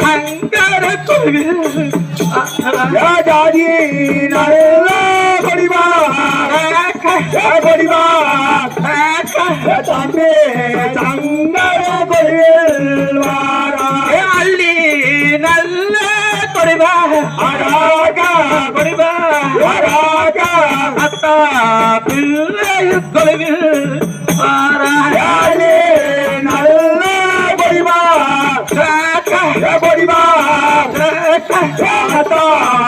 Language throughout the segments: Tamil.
கண்டன ராஜாஜி நல்ல படிவா படிவா தம்பே தங்கர கொள்வாரா அள்ளி நல்ல கொடிவா அராகா கொடிவா அராகா அத்தா பிள்ளை கொள்வில் hata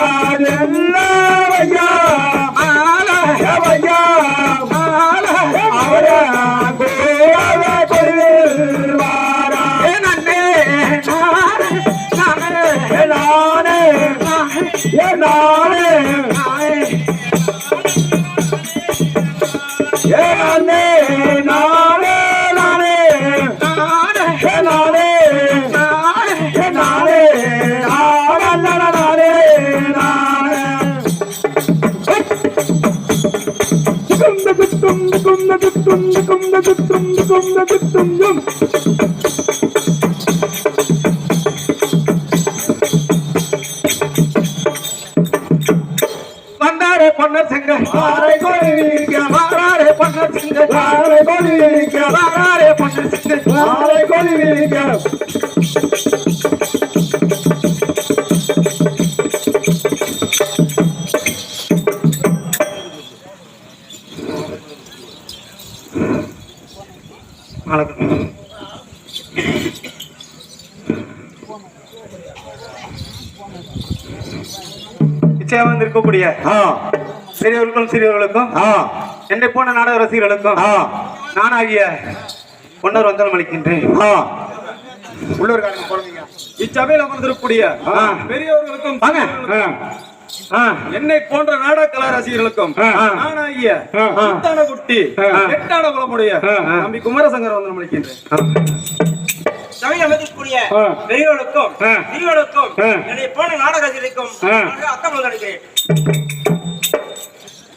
கொடி விழிக்க நாரே மனசு நாரை கொடி விழிக்க சிறியவர்களுக்கும் என்னை போன நாடக ரசிகர்களுக்கும் நானாகிய பொன்னர் வந்தனம் அளிக்கின்றேன். உள்ளூர்காரங்க குழந்தைங்க இச்சபையில் அமர்ந்திருக்கக்கூடிய பெரியவர்களுக்கும் வாங்க. என்னை போன்ற நாடா கலா ரசிகர்களுக்கும் நானாகிய எட்டான குட்டி எட்டான குலமுடைய நம்பி குமாரசங்கர் வந்து நம்மளுக்கின்றேன் தமிழ் அமைக்கக்கூடிய பெரியவர்களுக்கும் பெரியவர்களுக்கும் என்னை போன நாடக ரசிகர்களுக்கும் அக்கம் நடிக்கிறேன்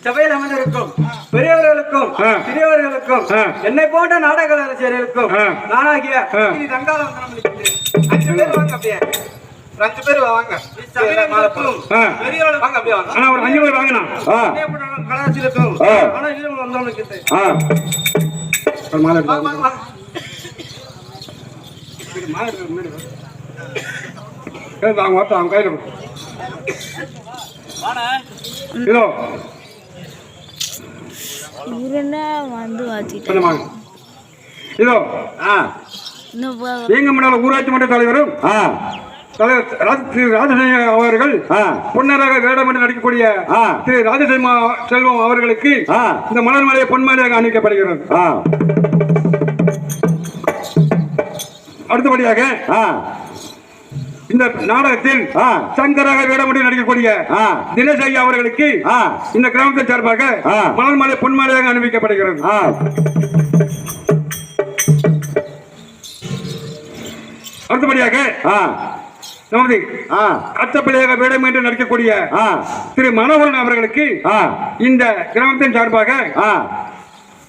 சபையில் அமைந்திருக்கும் பெரியவர்களுக்கும் சிறியவர்களுக்கும் என்னை போன்ற நாடக அரசியர்களுக்கும் நானாகிய தங்காலம் அஞ்சு பேர் வாங்க அப்படியே. அஞ்சு பேர் வாங்க. பெரியவர்கள் வாங்க அப்படியே வாங்க. ஒரு அஞ்சு பேர் வாங்கண்ணா. கலாச்சிருக்கும். ஆனா இதுல வந்தவங்களுக்கு மாலை மாலை அவங்க அவங்க கையில் வந்து. இதோ ஆ எங்க முன்னால ஊராட்சி மன்ற தலைவரும் தலைவர் திரு ராஜசேகர் அவர்கள். பொன்னராக வேடமிட்டு நடிக்கக்கூடிய. திரு ராஜசேமா செல்வம் அவர்களுக்கு. இந்த மலர் மலையை பொன்மலையாக அணிவிக்கப்படுகிறது அடுத்தபடியாக இந்த நாடகத்தில் ஆ. சங்கராக வேடமுடி நடிக்கக்கூடிய ஆ. தினேஷ் ஐயா அவர்களுக்கு ஆ. இந்த கிராமத்தின் சார்பாக ஆ. மலர் மலை பொன்மலையாக அணிவிக்கப்படுகிறது ஆ அடுத்தபடியாக ஆ நமது ஆ வேடம் என்று நடிக்கக்கூடிய ஆ திரு மனோகரன் அவர்களுக்கு ஆ இந்த கிராமத்தின் சார்பாக ஆ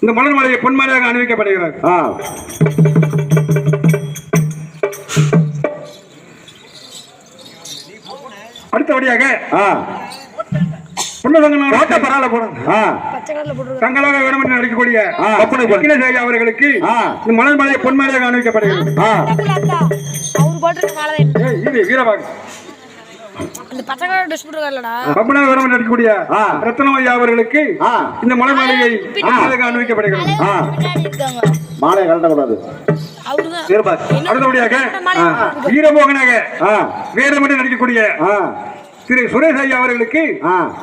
இந்த மலர் மலையை பொன்மலையாக அணிவிக்கப்படுகிறது அடுத்தபடியாக தங்களாக நடிக்கக்கூடிய அவர்களுக்கு ஆ. இந்த பொன்மலையாக மாலை இது நடிக்கக்கூடிய அவர்களுக்கு. இந்த மலையை கழட்டக்கூடாது. அவருதான் வீரபாக். அடுத்தபடியாக மாலை வீரமோகனாக வேடமிட்டு நடிக்கக்கூடிய திரு சுரேஷ் ஐயா அவர்களுக்கு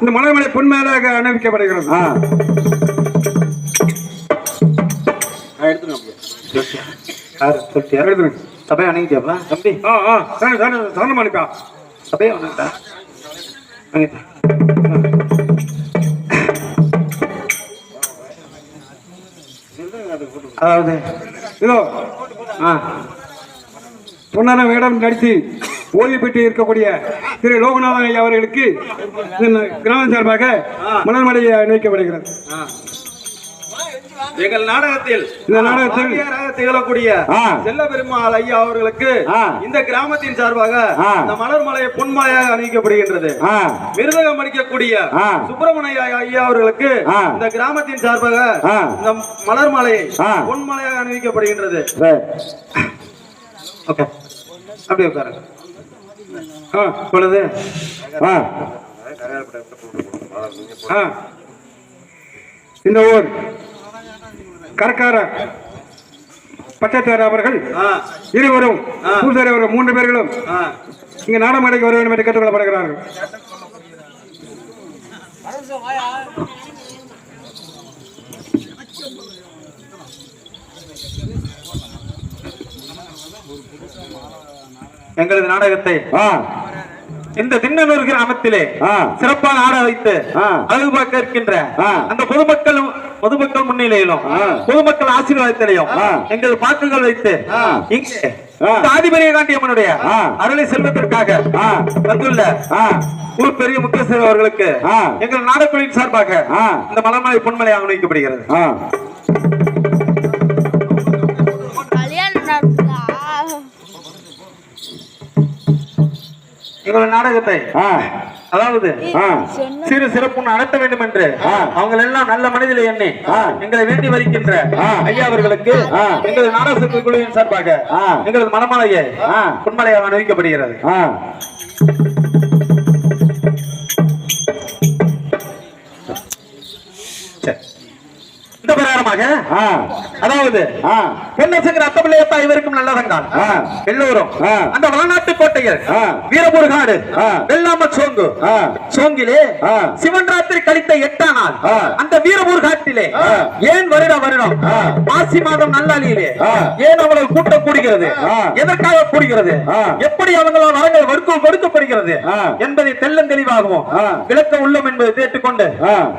இந்த மலர் மலை பொன்மலையாக அணிவிக்கப்படுகிறது. சபையை அணுகிட்டியாப்பா தம்பி? ஆ ஆ. சரண சரண சரணம் அனுப்பா சபையை அணுகிட்டா அதாவது? இதோ. ஆ. பொன்னான வேடம் நடித்து ஓய்வு பெற்று இருக்கக்கூடிய திரு லோகநாதன் ஐயா அவர்களுக்கு இந்த கிராம சார்பாக மலர் மலையை அணிவிக்கப்படுகிறது எங்கள் நாடகத்தில் இந்த நாடகத்தில் திகழக்கூடிய. செல்ல பெருமாள் ஐயா அவர்களுக்கு. இந்த கிராமத்தின் சார்பாக. இந்த மலர் மலையை பொன்மலையாக அணிவிக்கப்படுகின்றது மிருதகம் அடிக்கக்கூடிய. சுப்பிரமணிய ஐயா அவர்களுக்கு. இந்த கிராமத்தின் சார்பாக. இந்த மலர் மலையை ஆ. பொன்மலையாக அணிவிக்கப்படுகின்றது ஓகே அப்படியே உட்காருங்க ஆ பொழுது ஆ. ஆ. இந்த ஊர் கரக்கார பட்டத்தார் அவர்கள் இருவரும். பூசாரி அவர்கள் மூன்று பேர்களும் இங்க நாடகமடைக்கு வர வேண்டும் என்று கேட்டுக்கொள்ளப்படுகிறார்கள். எங்களது நாடகத்தை இந்த திண்ணனூர் கிராமத்திலே ஆ. சிறப்பாக ஆட வைத்து. அழகு பார்க்க இருக்கின்ற. அந்த பொதுமக்கள் பொதுமக்கள் முன்னிலையிலும். பொதுமக்கள் ஆசீர்வாதத்திலையும். எங்கள் பாக்குகள் வைத்து. இங்கே ஆதிபரிய காண்டியம்மனுடைய. அருளை செல்வதற்காக. வந்துள்ள ஊர் பெரிய முக்கியஸ்தர் அவர்களுக்கு. எங்கள் நாடக்குழுவின் சார்பாக. இந்த மலர்மலை பொன்மலை அனுமதிக்கப்படுகிறது எங்கள் நாடகத்தை அதாவது சிறு சிறப்பு நடத்த வேண்டும் என்று. அவங்க எல்லாம் நல்ல மனதிலே எண்ணி. எங்களை வேண்டி வருகின்ற. ஐயா அவர்களுக்கு. எங்களது நாடக குழுவின் சார்பாக. எங்களது மனமலையை. பொன்மலையாக அணிவிக்கப்படுகிறது. இந்த பிரகாரமாக அதாவது ஆ பொன்னசங்கர் அத்தபிள்ளையப்பா இவருக்கும் நல்லதங்கால். எல்லோரும். அந்த வளநாட்டு கோட்டையில் ஆ. வீரபூர் காடு ஆ. வெள்ளாம சோங்கு. சோங்கிலே. சிவன் ராத்திரி கழித்த எட்டாம் நாள். அந்த வீரபூர் காட்டிலே ஆ. ஏன் வருட வருடம். மாசி மாதம் நல்லாளியிலே. ஏன் அவ்வளவு கூட்டம் கூடுகிறது. எதற்காக கூடுகிறது. எப்படி அவங்களால் வரங்கள் வடுக்க கொடுக்கப்படுகிறது. என்பதை தெள்ளம் தெளிவாகவும். விளக்க உள்ளம் என்பதை கேட்டுக்கொண்டு.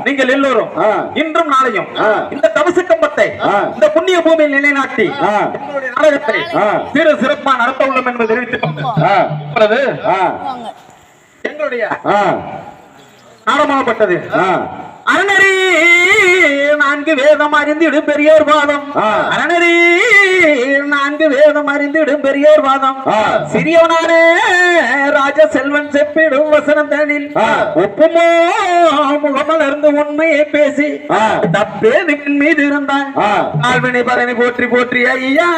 நீங்கள் எல்லோரும். இன்றும் நாளையும். இந்த தவச கம்பத்தை. இந்த புண்ணிய பூமியில் நிலைநாட்டி ஆ. எங்களுடைய நாடகத்தை. சிறு சிறப்பா நடத்த உள்ளோம் என்பதை வாங்க எங்களுடைய ஆ. அறநெறி நான்கு வேதம் அறிந்திடும் பெரியோர் வாதம். அறநெறி நான்கு வேதம் அறிந்திடும் பெரியோர் வாதம். சிறியவனானே ராஜ செல்வன் செப்பிடும் வசனம் தனில். ஒப்புமோ முகமலர்ந்து உண்மையை பேசி. தப்பேதுவின் மீது இருந்தான். ஆழ்வினை பரணி போற்றி போற்றி ஐயா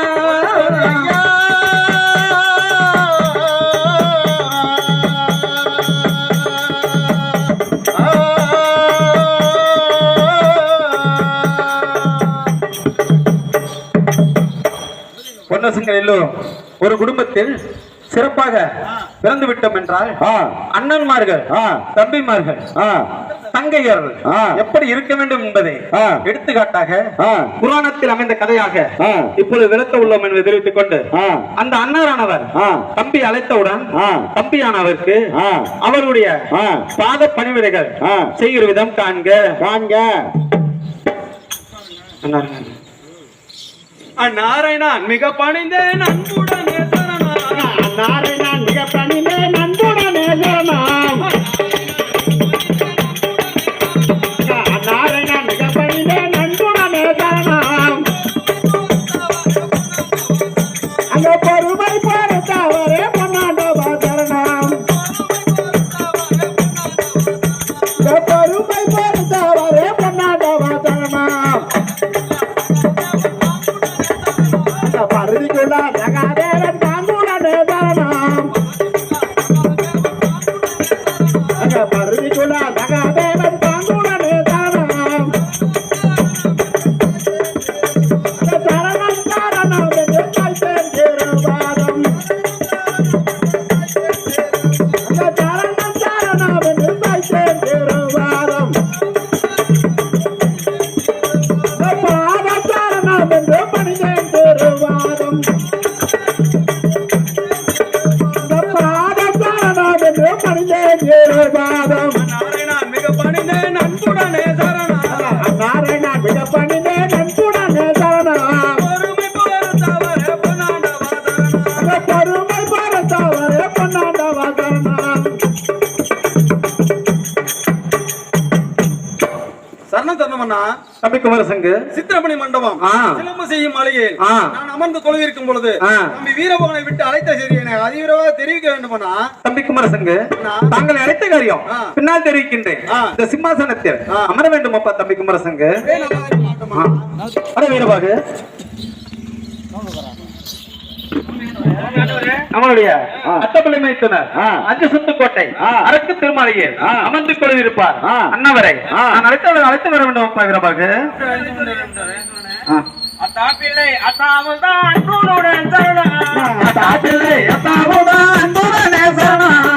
பொன்னரசங்கள் எல்லோரும் ஒரு குடும்பத்தில் சிறப்பாக பிறந்து விட்டோம் என்றால் அண்ணன்மார்கள் தம்பிமார்கள் ஆ. எப்படி இருக்க வேண்டும் என்பதை. எடுத்துக்காட்டாக புராணத்தில் அமைந்த கதையாக. இப்பொழுது விளக்க உள்ளோம் என்பதை தெரிவித்துக் கொண்டு அந்த அண்ணரானவர் தம்பி அழைத்தவுடன். தம்பியானவருக்கு அவருடைய பாத பணிவிடைகள். செய்கிற விதம் காண்க. காண்க. நாராயணன் மிக பணிந்தேன் அன்புடனே சரணம் தம்பி குமரசங்கு சித்திரமணி மண்டபம். சிலம்பு செய்யும் மாளிகையில். நான் அமர்ந்து கொள்விருக்கும் பொழுது. தம்பி வீரபவனை விட்டு அழைத்த செய்தியை அதிவிரைவாக தெரிவிக்க வேண்டுமண்ணா தம்பி குமரசங்கு. தாங்கள் அழைத்த காரியம். பின்னால் தெரிவிக்கின்றேன். இந்த சிம்மாசனத்தில். அமர வேண்டும் அப்பா தம்பி குமரசங்கு வீரபாகு நம்மளுடைய அத்தப்பள்ளி மைத்துனர் ஆ. அஞ்சு சுத்துக்கோட்டை ஆ. அரக்கு திருமாளிகையில் ஆ. அமர்ந்து கொள்ளிருப்பார் ஆ. அண்ணவரை ஆ. நான் அழைத்தவரை அழைத்து வர வேண்டும் அப்பா வீரபாகு ஆ. அத்தாப்பிள்ளை அத்தாவல்தான் அன்புடன் சரணம் தாத்திலே அத்தாவுதான் அன்புடனே சரணம்.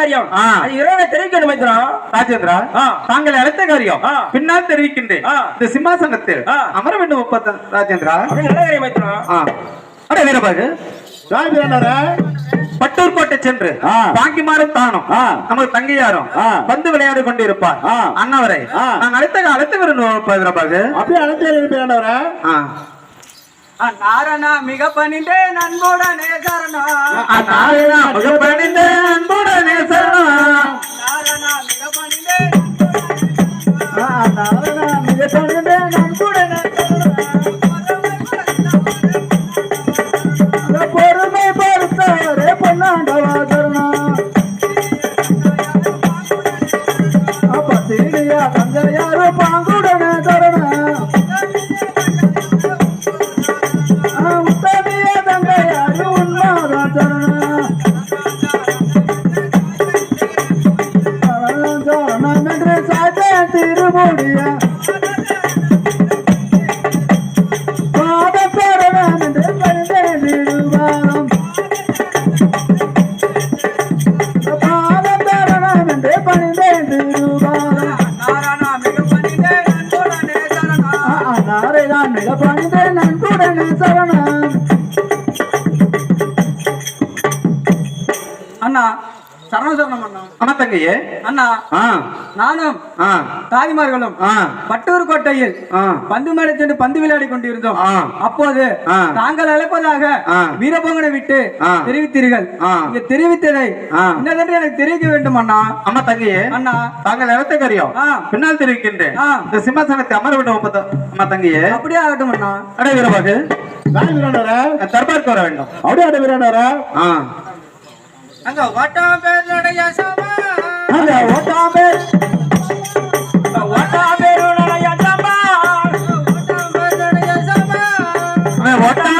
காரியம். அது இரவு தெரிவிக்கணும் மைத்ரா ராஜேந்திரா ஆ. தாங்கள் அழைத்த காரியம் ஆ. பின்னால் தெரிவிக்கின்றேன். இந்த சிம்மாசனத்தில். அமர வேண்டும் அப்பா த- ராஜேந்திரா நல்ல காரியம் மைத்ரா ஆ. அட வீரபாகு ராஜேந்திரனே பட்டூர் கோட்டை சென்று ஆ. பாங்கிமாரும் தானும். நமது தங்கையாரும் ஆ. வந்து விளையாடி கொண்டிருப்பார். அண்ணவரை. நான் அழைத்த அழைத்து வீரபாகு அப்படியே அழைத்து இருப்பேனவரே ஆ. நாரணா மிக பணிந்தே நண்புடனே சரணம் நாராயணா, மிகப்பணிந்த அன்புடனே சரணம். நாரணா மிக பணிந்தே நாராயண மிக சரணம் அண்ணா தங்கையே. அண்ணா நானும் தாய்மார்களும் பட்டூர் கோட்டையில் பந்து மேடை சென்று பந்து விளையாடி கொண்டிருந்தோம். அப்போது. தாங்கள் அழைப்பதாக. வீரபங்கனை விட்டு. தெரிவித்தீர்கள். இங்க தெரிவித்ததை ஆ. இன்னதென்று எனக்கு தெரிவிக்க வேண்டும் அண்ணா. ஆமா தங்கையே. அண்ணா. தாங்கள் இடத்தை கரியும். பின்னால் தெரிவிக்கின்றேன். இந்த சிம்மாசனத்தை அமர வேண்டும் அம்மா அம்மா தங்கையே. அப்படியே ஆகட்டும் அண்ணா. அடே வீரபாகு. தர்பாருக்கு வர வேண்டும். அப்படியே அட வீரானவரே ஆ. அங்க ஓட்டம் பேருடைய சபா. அங்க ஓட்டாமே சபா. ஓட்டம் சபா. ஓட்டாம்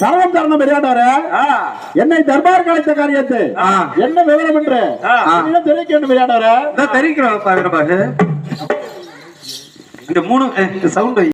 சரணம் பெரியாண்டவரே என்னை தர்பார் கலைத்த காரியத்தை. என்ன விவரம் என்று? தெரிவிக்க வேண்டும் பெரியாண்டவரே தெரிவிக்கிறோம் இந்த மூணு சவுண்ட்